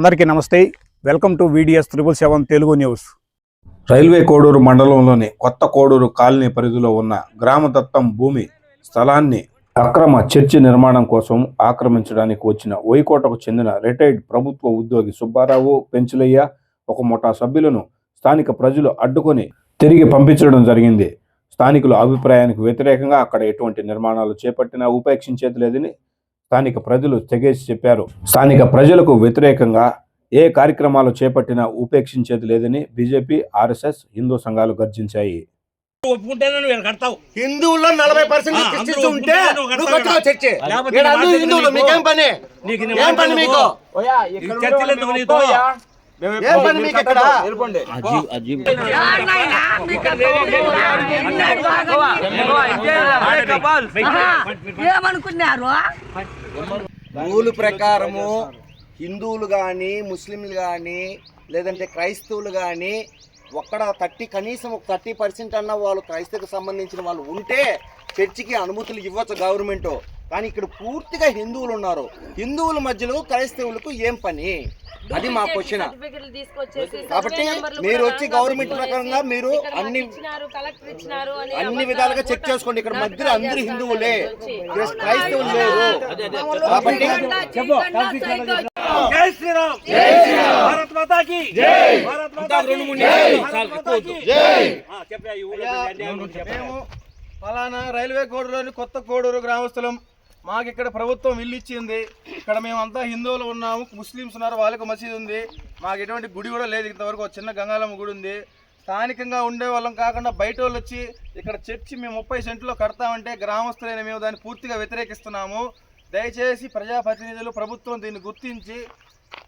అందరికీ నమస్తే. Welcome to V D S triple seven Telugu news railway Koduru మండలంలోని కొత్త కోడూరు కాలనీ పరిధిలో ఉన్న గ్రామదత్తం భూమి స్థలాన్ని అక్రమ చర్చి నిర్మాణం కోసం ఆక్రమించడానికి వచ్చిన వైకోటకు చెందిన రిటైర్డ్ ప్రభుత్వ ఉద్యోగి సుబ్బారావు పెంచులయ్య ఒక ముఠా సభ్యులను స్థానిక ప్రజలు అడ్డుకొని తిరిగి పంపించడం జరిగింది. స్థానికుల అభిప్రాయానికి వ్యతిరేకంగా అక్కడ ఎటువంటి నిర్మాణాలు చేపట్టినా ఉపేక్షించేది లేదని స్థానిక ప్రజలు తెగేసి చెప్పారు స్థానిక ప్రజలకు వ్యతిరేకంగా ఏ కార్యక్రమాలు చేపట్టినా ఉపేక్షించేది లేదని బీజేపీ ఆర్ఎస్ఎస్ హిందూ సంఘాలు గర్జించాయి హిందువుల్లో నలభై పర్సెంట్ క్రిస్టియన్స్ ఉంటే నువ్వు కట్టావు చర్చి హిందువులు? మీకేం పని ఏం పని? మీకు? ఏం పని మీకు ఇక్కడ ఏమనుకున్నారు రూలు ప్రకారము హిందువులు కానీ ముస్లింలు కానీ లేదంటే క్రైస్తవులు కానీ ఒక్కడ థర్టీ కనీసం ఒక థర్టీ పర్సెంట్ అన్న వాళ్ళు క్రైస్తవకు సంబంధించిన వాళ్ళు ఉంటే చర్చికి అనుమతులు ఇవ్వచ్చు గవర్నమెంట్. కానీ ఇక్కడ పూర్తిగా హిందువులు ఉన్నారు. హిందువుల మధ్యలో క్రైస్తవులకు ఏం పని? అది మా క్వశ్చన్ కాబట్టి మీరు వచ్చి గవర్నమెంట్ ప్రకారంగా మీరు అన్ని ఇచ్చినారు కలెక్టర్ ఇచ్చినారు అని అన్ని విధాలుగా చెక్ కూడా చేసుకోండి ఇక్కడ మధ్యలో అందరూ హిందువులే. క్రైస్తవులు లేరు. కాబట్టి భారత్ మాతాకి. భారత్ మాతాకి. మేము ఫలానా రైల్వే కోడూరులోని కొత్త కోడూరు గ్రామస్తులం మాకు ఇక్కడ ప్రభుత్వం ఇల్లు ఇచ్చింది. ఇక్కడ మేమంతా హిందువులు ఉన్నాము ముస్లిమ్స్ ఉన్నారు వాళ్ళకి మసీదు ఉంది. మాకు ఎటువంటి గుడి కూడా లేదు ఇంతవరకు ఒక చిన్న గంగాలమ్మ గుడి ఉంది. స్థానికంగా ఉండే వాళ్ళం కాకుండా బయట వాళ్ళు వచ్చి ఇక్కడ చర్చి మేము ముప్పై సెంట్లో కడతామంటే గ్రామస్తులైన మేము దాన్ని పూర్తిగా వ్యతిరేకిస్తున్నాము. దయచేసి ప్రజాప్రతినిధులు ప్రభుత్వం దీన్ని గుర్తించి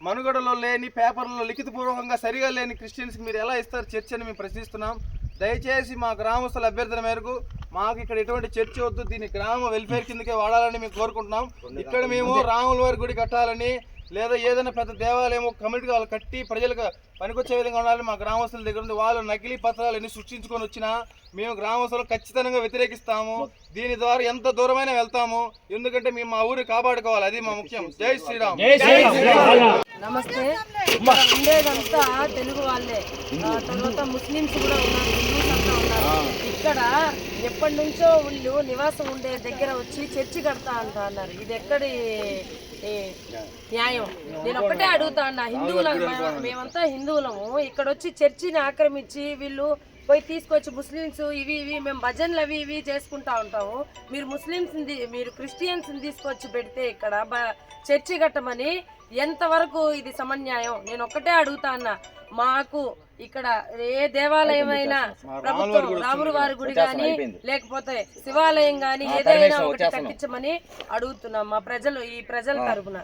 మనుగడలో లేని పేపర్లో లిఖితపూర్వకంగా సరిగా లేని క్రిస్టియన్స్కి మీరు ఎలా ఇస్తారు చర్చ్ అని మేము ప్రశ్నిస్తున్నాం. దయచేసి మా గ్రామస్తుల అభ్యర్థన మేరకు మాకు ఇక్కడ ఎటువంటి చర్చ వద్దు దీన్ని గ్రామ వెల్ఫేర్ కిందకే వాడాలని మేము కోరుకుంటున్నాం. ఇక్కడ మేము రాముల వారి గుడి కట్టాలని లేదా ఏదైనా పెద్ద దేవాలయం కమిటీగా వాళ్ళు కట్టి ప్రజలకు పనికొచ్చే విధంగా ఉండాలని మా గ్రామస్తుల దగ్గర ఉంది. వాళ్ళు నకిలీ పత్రాలు ఎన్ని సృష్టించుకొని వచ్చినా మేము గ్రామస్తులు ఖచ్చితంగా వ్యతిరేకిస్తాము. దీని ద్వారా ఎంత దూరమైనా వెళ్తాము. ఎందుకంటే మేము మా ఊరిని కాపాడుకోవాలి. అది మా ముఖ్యం. జై శ్రీరామ్. నమస్తే. ఇక్కడ ఉండేదంతా తెలుగు వాళ్ళే. తర్వాత ముస్లిమ్స్ కూడా ఉన్నారు హిందూస్ అంతా ఉన్నారు. ఇక్కడ ఎప్పటి నుంచో వీళ్ళు నివాసం ఉండే దగ్గర వచ్చి చర్చి కడతా అంట అన్నారు. ఇది ఎక్కడి న్యాయం? నేను ఒక్కటే అడుగుతా అన్న. హిందువుల మేమంతా హిందువులము. ఇక్కడ వచ్చి చర్చిని ఆక్రమించి వీళ్ళు పోయి తీసుకొచ్చి ముస్లిమ్స్ ఇవి ఇవి మేము భజనలు అవి ఇవి చేసుకుంటా ఉంటాము. మీరు ముస్లిమ్స్ మీరు క్రిస్టియన్స్ తీసుకొచ్చి పెడితే ఇక్కడ బ- చర్చి కట్టమని ఎంతవరకు ఇది సమన్యాయం? నేను ఒక్కటే అడుగుతా అన్న. మాకు ఇక్కడ ఏ దేవాలయం అయినా ప్రభుత్వం రాముల వారి గుడి కానీ లేకపోతే శివాలయం కానీ ఏదైనా ఒకటి కట్టించమని అడుగుతున్నాం మా ప్రజలు ఈ ప్రజల తరపున.